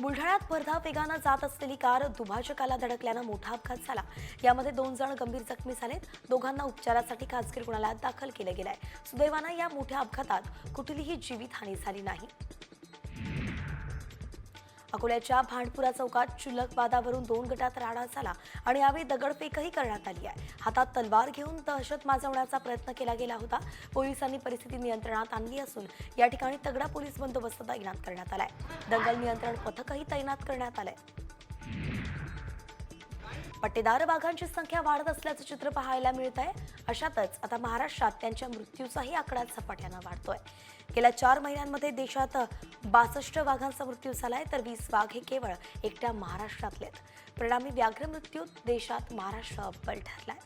बुलढाण्यात भरधाव वेगानं जात असलेली कार दुभाजकाला धडकल्यानं मोठा अपघात झाला. यामध्ये दोन जण गंभीर जखमी झालेत. दोघांना उपचारासाठी खासगी रुग्णालयात दाखल केलं गेलंय. सुदैवानं या मोठ्या अपघातात कुठलीही जीवितहानी झाली नाही. अकोल्याच्या भांडपुरा चौकात चुलक वादावरून दोन गटात राडा झाला आणि यावेळी दगडफेकही करण्यात आली आहे. हातात तलवार घेऊन दहशत माजवण्याचा प्रयत्न केला गेला होता. पोलिसांनी परिस्थिती नियंत्रणात आणली असून या ठिकाणी तगडा पोलीस बंदोबस्त तैनात करण्यात आलाय. दंगल नियंत्रण पथकही तैनात करण्यात आलंय. पट्टेदार वाघांची संख्या वाढत असल्याचं चित्र पाहायला मिळत आहे अशातच आता महाराष्ट्रात त्यांच्या मृत्यूचाही आकडा झपाट्यानं वाढतोय. गेल्या चार महिन्यांमध्ये देशात बासष्ट वाघांचा मृत्यू झालाय तर वीस वाघ हे केवळ एकट्या महाराष्ट्रातले आहेत परिणामी व्याघ्र मृत्यूत देशात महाराष्ट्र अव्वल ठरलाय.